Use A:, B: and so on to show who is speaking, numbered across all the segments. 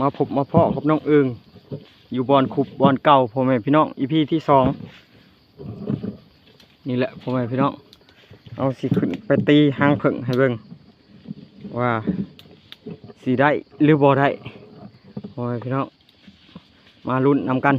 A: มาพบมาพ่อกับน้องเอิงอยู่บอนขุบบอนเก่าพ่อแม่พี่น้องอีพีที่สองนี่แหละพ่อแม่พี่น้องเอาสิขึ้นไปตีหางเพิ่งให้เบิ่งว่าสีได้หรือบ่ได้พ่อแม่พี่น้องมาลุ้นนำกัน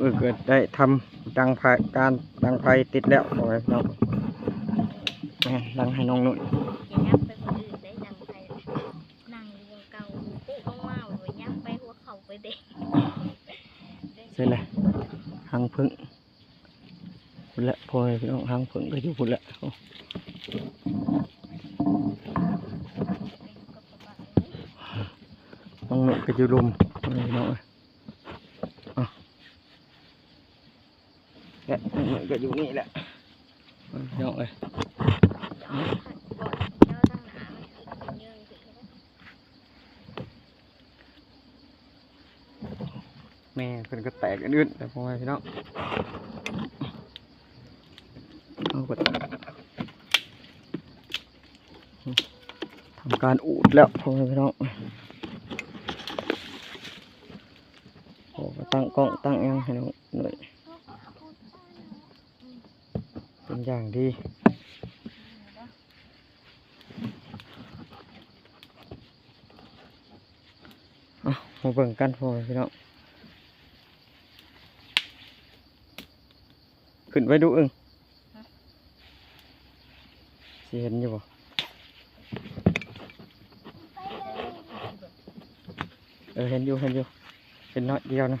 A: น้องเอิงก็ได้ทำดังไฟการดังไฟติดแล้วพ่อแม่พี่น้องแม่ดังให้น้องนุ่น
B: อย่ายับไปคนอื่นได้ดังไปนั่งอยู่วงเก่าปุ๊บเมาๆหรือยับไปหัวเข่าไปเด็ก
A: เสร็จแล้วหางพึ่งพุ่นละพ่อแม่พี่น้องหางพึ่งก็อยู่พุ่นละโอ้น้องนุ่นก็อยู่ลุมพ่อแม่พี่น้องเอ้ยเอา และน้องนุ่นก็อยู่นี่แหละพ่อแม่พี่น้องเอ้ย
B: เจ้าตั้งหนามันเยิงถึง
A: แม่เพิ่นก็แตกอันอื่นแต่พ่อแม่พี่น้องเอาก็ทำการอูดแล้วพ่อแม่พี่น้องโอ้ก็ตั้งกล้องตั้งหยังให้น้องหน่อยเป็น อย่างดีเอามาเบิ่งกันพอพี่น้องขึ้นไปดูอึ้งสิเห็นอยู่บ่เออเห็นอยู่เห็นอยู่เป็นน้อยเดียวนะ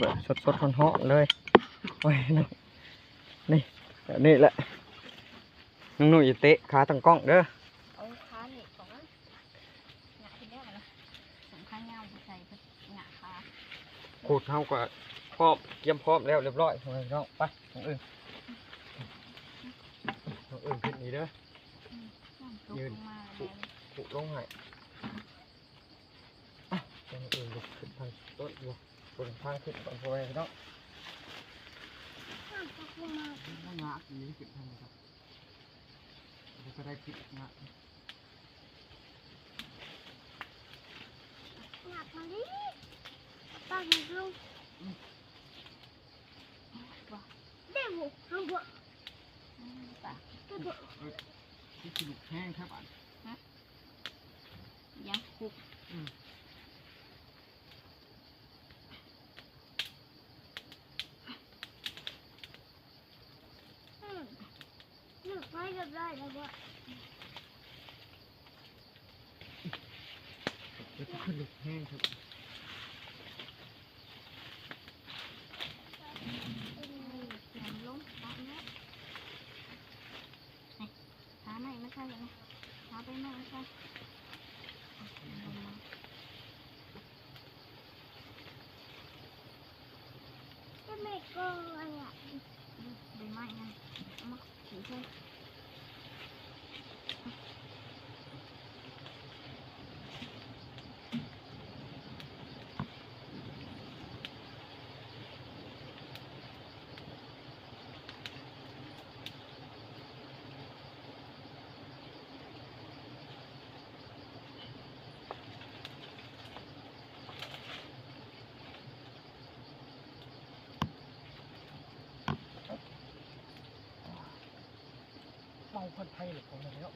A: แบบสดๆร้อนๆเลยโอ้ยนี่นี่แบบนี้แหละน้องหนุ่ยอย่าเตะขาตั้งกล้องเด้อ
B: เอาขาหนีบก่อนนะหงายที่แรกนะสองข้างเงาใส่ไปหงายขา
A: ขูดเท่ากับพร้อมเตรียมพร้อมแล้วเรียบร้อยพ่อแม่พี่น้องไปน้องอื่นน้องอื่นขึ้นนี่เด้อ
B: นั่งตก
A: ยืน
B: ลงมาเลย
A: ขูดลงให้อะน้องอื่นลุกขึ้นทางต้นอยู่ บนทางขึ้นก่อนพ่อแม่พี่น้องต้องงาอันนี้ขึ้นทางนี้ครับเดี๋ยวก็ได้คิดงา
B: หนักมาดิปากหนักลงเดี๋ยวห้ามบวกปาก
A: ที่สิบแห้งครับอะ
B: ยังคุก
C: ห ไม่กับได้แล้วว่า
A: เดี๋ยวก็ขึ้นลูกแห้งครับ
B: ลงปากเนี้ยขาไหนไม่ใช่เลยขาไปไหนไม่ใช่
C: จะไม่ก็อะไรอะ
B: ใบไม้นั่นมาถือใช่
A: เมา คนไทยหรือของอะไรแล้ว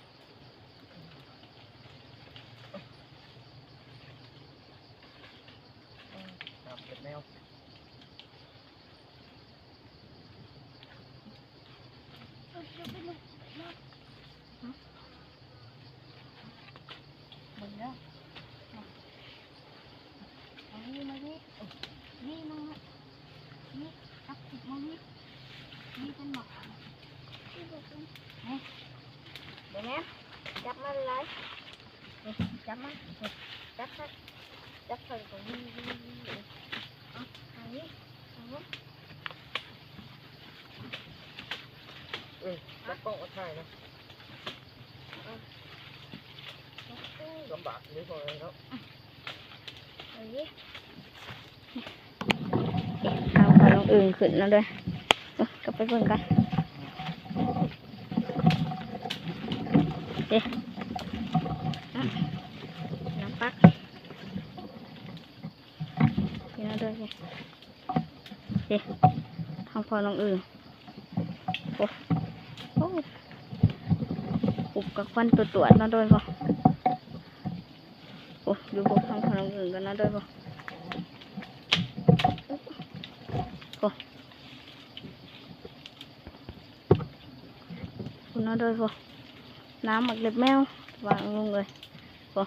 A: ครับเป็ดแมว
C: จะเป็น
B: แม่ จับมาเลยนี่จับมานี่จับซะจับใส่ตรงนี้เอาทางนี้ทางนี้
A: เออจับกล้องก็ใช่นะลำบากนิดหน่อยเนาะ
B: เอาดิเอาขอลงอื่นขึ้นแล้วด้วยเอากลับไปเบิ่งกันเอ๊ะอะน้ำปักนี่แล้วด้วยเนี่ย ทางพอลงอื่นโอ้โอ้อุบกับควันตัวตัวๆเนาะด้วยพอโอ้ดูพวกทางพอลงอื่นกันเนาด้วยพอคุณเอาด้วยพอน้ำหมักเล็บแมววางลงเลยพอ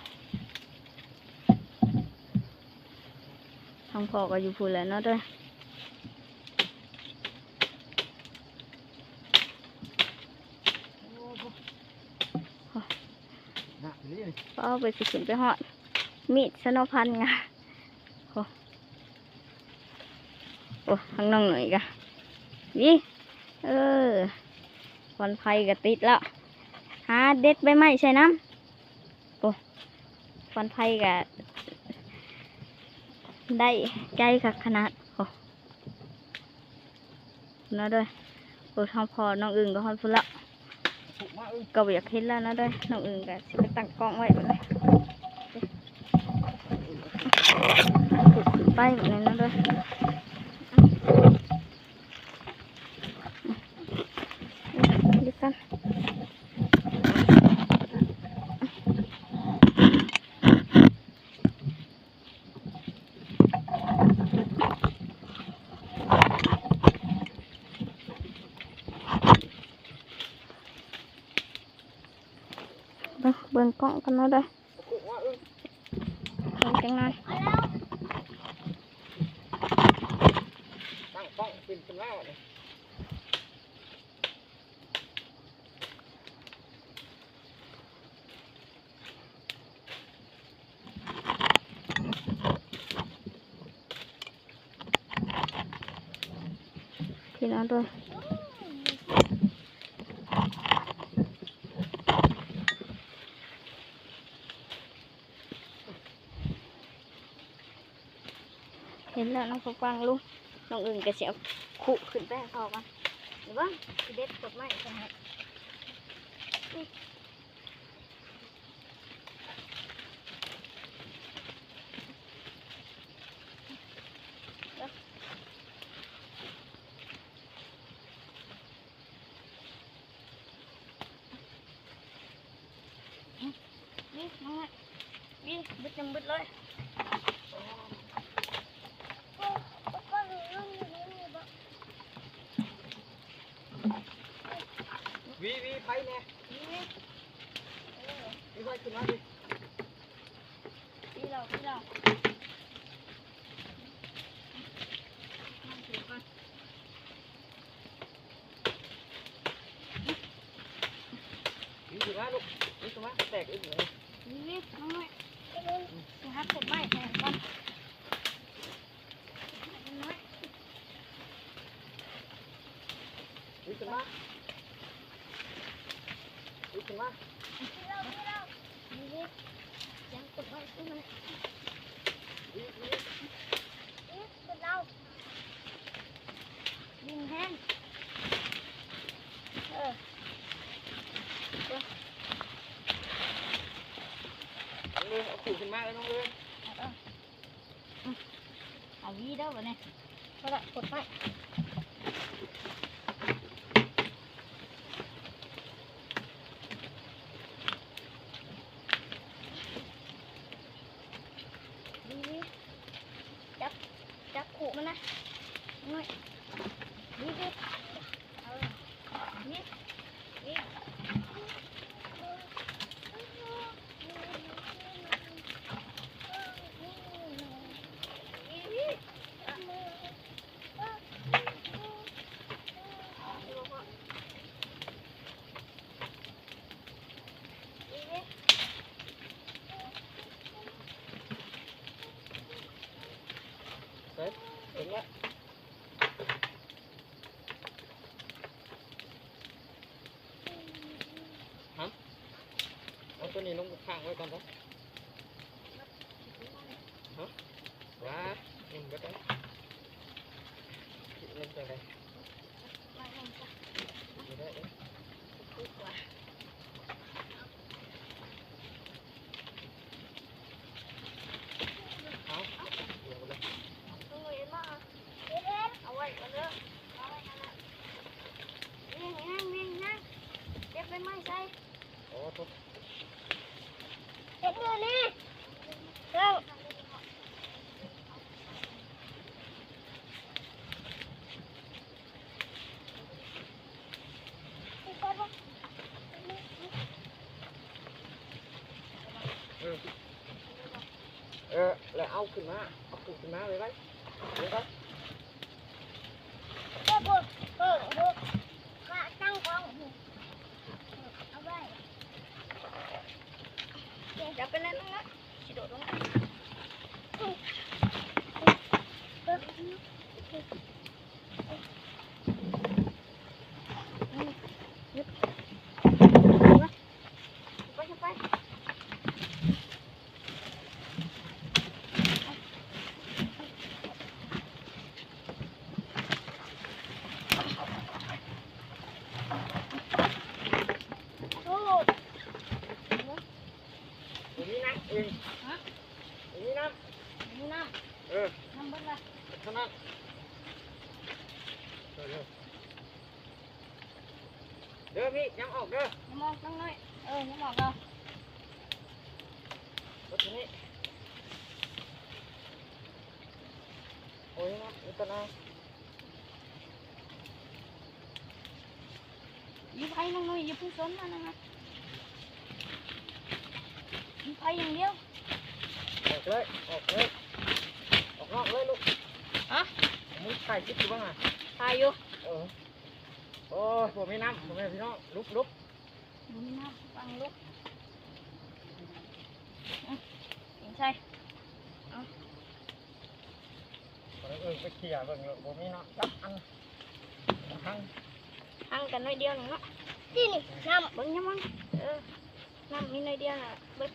B: ทางพอก็อยู่พูนแหล้วเนาะด้วย
A: หนั ก็
B: เอาไปสิขึ้นไปหอด มีดสนอพันไงโอ้โอ้ข้างน้องหน่อยกะนี่เออวันไฟก็ติดแล้วหาเด็ดใบไม้ใส่น้ำโอ้วันไฟก็ได้ใจค่ะขนาดโอ้นะด้วยโอ้ทองพอน้องอึ่งก็ฮอนพุ่นละ
A: ก็อ
B: ยากเห็นแล้วนะด้วยน้องอึ่งก็สิไปตั้งกล้องไว้แบบนี้ขุดขึ้นไปแบบนั้นะด้วยดกัน เบิ่งเบิ่งกล้องกันนะด้วย
A: ถูกมาก เห็
B: น
A: แล้วน้
B: องด้วยเห็นแล้วน้องฟังฟังลุงน้องอื่นก็เสียขุขึ้นไปให้พอกันหรือว่าสิเด็ดกดไม้ใช่ไหมนี่น้องนี่บึดจำบึดเลย
A: วีวีไฟเนี่ย
B: นี่
A: วีไฟขึ้นมาดิ
B: พี่เราพี่เรา
A: วีขึ้นมาลูกวีขึ้นมาแตกอีกเลย
B: นี่น้องน้อยสิฮักกดไม้แทนก่อนน้อย
A: วีขึ้นมาวีขึ้นมา
B: นี่ยังกดไม้ขึ้นมา
A: วีวี
C: นี่คือเรา
B: ดินแห้งเออ
A: น้องเลยเอาขู่ขึ้นมา เลยน้องเอา
B: วีเด้อวะเนี่ยก็ละกดไปนี่จับจับขู่มันนะน้อยนี่ดิเออนี่นี่
C: เตั
A: ว นี้ลงข้างไว้ก่อนนะฮะว้าหนึ่งก็ได้เล่นตัวไหนไม่ได้เอ้ยเอาเดี๋ยวเลย
C: ต้องเห็นมาเห็นเอาไว้ก่อนเด้อเอาไว้กันนะนี่นั่งนี่นั่งเก็บไปไม้ใส่
A: โอ้ทุก
C: เห็นเลยนี่เร็วไปก่อนวะ
A: เออ แล้วเอาขึ้นมาเอาขึ้นมาเลยไว้เลยไว้
C: เก็บบุกเออบุกข้าตั้งกองเอาไว้
B: จับไปแล้วนั่นะสิโดดลง
C: ไปไป โอ้
A: อย่างนี้นะเองอย่างนี้นะ
C: นี่น้
A: เออำ
C: น้ำเบิ้ลละ
A: เท่านั้นเร็วเด้ อพี่ยังออกเด้อ
B: น้ำมองตั้งหน่อย เออน้ำมองเรา
A: รถนี้โอ้ยนะนี่ตัวนะ
B: ยิบไพ่น้องหน่อยอย่าเพิ่งสนมันนะฮะยิบไพ่อย่างเดียว
A: ออกเลย ออกเลย ออกนอกเลยลูก
B: อะ
A: มึงถ่ายคลิปอยู่บ้างอะ
B: ตายอยู่
A: เออ โอ้ยผมไม่น้ำผมไม่พี่น้องลุกลุก
B: ดูนี่นะฟังลูกอืมเห็นใช่
A: เออไปเคลียร์เบิ่งเลยผมไม่น้ำจับอันทั้ง
B: ห่างกันหน่อยเดียวหนึ่งเนาะ
C: นี่นี่น้
B: เบิ้งยังมั้งเออน้ำมีหน่อยเดียวน่ะเบิ้ง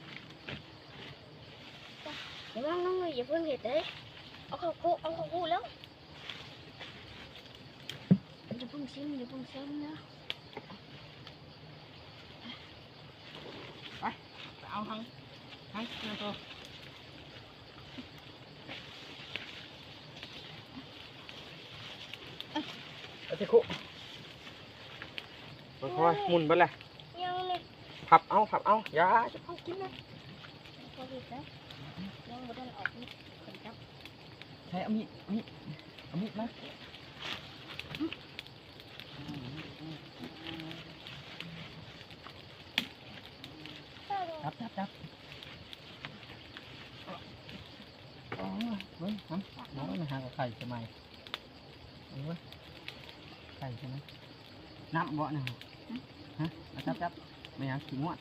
B: เดี๋ยวน้องน้องหน่อยอย่าเพิ่งเห็ดเด้ยำ
C: เอาเข้าคุเอาเข้าคุแล้ว
B: อย่าเพิ่งซิมอย่าเพิ่งซิมนะไป
A: เอาทั้งทั้งนั่นตัวเอาที่คุค่อยๆหมุนไปเลย
C: ยังนี่
A: พับเอาพับเอาอย่าจะเข้ากินนะ
B: พอเห็ดนะยังบ่ได้ออกนี่ขนจับ
A: ใช้เอามีดเอามีดเอามีดมา จับจับจับอ๋อเว้ยน้ำน้ำมันหากับไข่ทำไมเอาเว้ยไข่ใช่ไหมน้ำบ่นะฮะเอาจับจับไม่อยากขี้งวด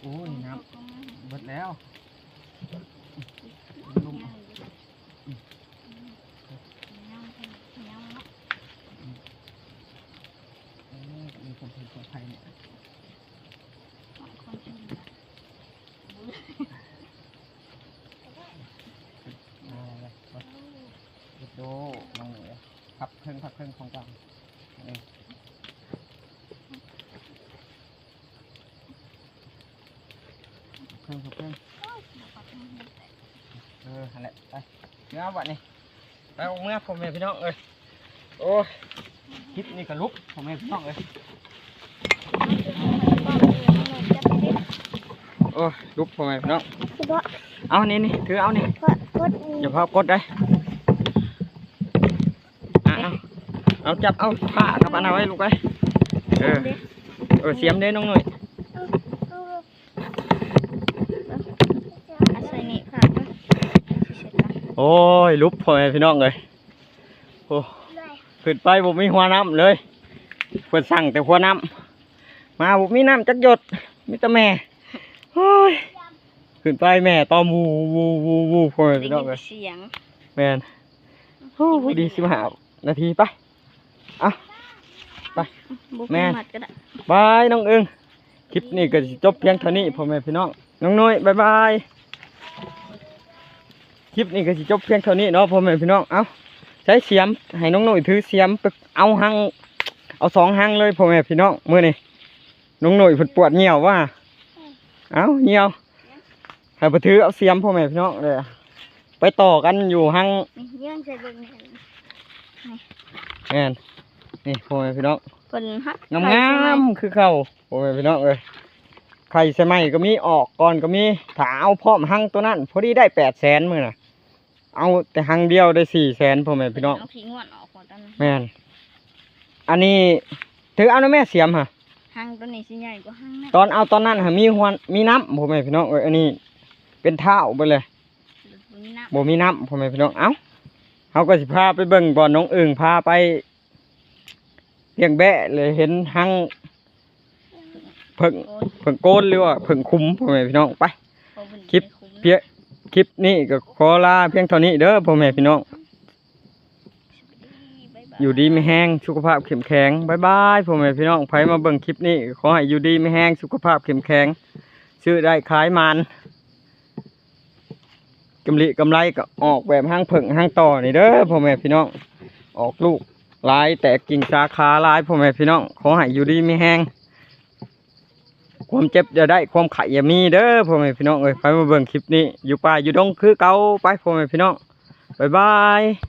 A: โอ้ยน้ำเบิดแล้วลม โอ้มี คนเป็นคนไทยเนี่ยมาเลยรถรถโดน้องหนือขับเครื่องขับเครื่องของกลางนี่เครื่องขับเครื่องเออหันแหละไปเนื้อวะนี่ไปเอาเมื่อผมแม่พี่น้องเอ้ยโอ้ยคลิปนี้ก็ลุกผมแม่พี่น้องเอ้ย โอ้ยลุกพ่อแม่พี่น้อง
C: คือว่า
A: เอานี่นี่ถือเอานี่
C: กดกด
A: อย่าพากดได้อะเอาเอาจับเอาผ้ากับอันเอาไว้ลูกไปเออเออเสียมเด้น้องหน่อย
B: อาศัยนี่ค่ะเสร็จละ
A: โอ้ยลุกพ่อแม่พี่น้องเลยโอ้ขึ้นไปบ่มีหัวน้ำเลยเพิ่นสั่งแต่หัวน้ำมาบ่มีน้ำจักหยดมีแต่แม่โอ้ย ขึ้นไปแม่ตอมวูวูวูวูพ่อแม่
B: ได้
A: พี่น้อง
B: ยิ
A: เลย
B: นเสียง
A: แมนโอ้พอดีสิบห้านาทีไป
B: บุก
A: แม่
B: มัดก็ได้
A: บายน้องอึงคลิปนี้ก็สิจบเพียงเท่านี้พ่อแม่พี่น้องน้องน้อยบ๊ายบายคลิปนี้ก็สิจบเพียงเท่านี้เนาะพ่อแม่พี่น้องเอ้าใช้เสียมให้น้องน้อยถือเสียมไปเอาหังเอาสองหังเลยพ่อแม่พี่น้องมื้อนี้น้องน้อยเพิ่นปวดเหี่ยวว่า เอ้าเหี่ยวให้ไปถือเอาเสียมพ่อแม่พี่น้องเลยไปต่อกันอยู่หัง
B: นี่ยื่นใส่เบิ่งนี่
A: แม่นนี่พ่อแม่พี่น้อง
B: เพิ่นฮัก
A: งาม
B: ไข่
A: งา
B: ใช่ไห
A: มคือเขาโอ้ยพี่น้องเอ้ยไข่ใช่ไหมก็มีออกก่อนก็มีถ้าเอาพร้อมหังตัวนั้นพอดีได้แปดแสนมือน่ะ เอาแต่หังเดียวได้สี่แสนพ่อแม่พี่น้อง
B: เอาขี้งวดออกก่อนตอนนั้น
A: แม่นอันนี้ถือเอานะแม่เสียมฮะ
B: หางตัวนี้สิใหญ่กว่าหางนั่น
A: ตอนเอาตอนนั้นฮะมีหวนมีน้ำพ่อแม่พี่น้องเอ้ยอันนี้ เป็นเท้าไปเลย
B: ตัวนี้นะ
A: บ่มีน้ำพ่อแม่พี่น้องเอ้าเขาก็สิพาไปเบิ่งบ่อนน้องเอิงพาไปเลี้ยงแบะเลยเห็นหังเพิ่ง
B: โอ้ย
A: เพิ่งโกนหรือว่าเพิ่งคุ้มพ่อแม่พี่น้องไป
B: พอเพิ่น
A: คลิป
B: ได้คุ้ม
A: เพียคลิปนี้ก็ขอลาเพียงเท่านี้เด้อพ่อแม่พี่น้อง
B: บ๊ายบาย
A: อยู่ดีไม่แห้งสุขภาพเข้มแข็งบายบายพ่อแม่พี่น้องไผมาเบิ่งคลิปนี้ ขอให้อยู่ดีไม่แห้งสุขภาพเข้มแข็งซื้อได้ขายมันกำลิกำไรก็ออกแบบห้างเพิ่งห้างต่อนี่เด้อพ่อแม่พี่น้องออกลูกลายแตกกิ่งสาขาลายพ่อแม่พี่น้องขอให้อยู่ดีไม่แห้งความเจ็บอย่าได้ความไข่อย่ามีเด้อพ่อแม่พี่น้องเอ้ยไปมาเบิ่งคลิปนี้อยู่ป่าอยู่ดงคือเก่าไปพ่อแม่พี่น้องบายบาย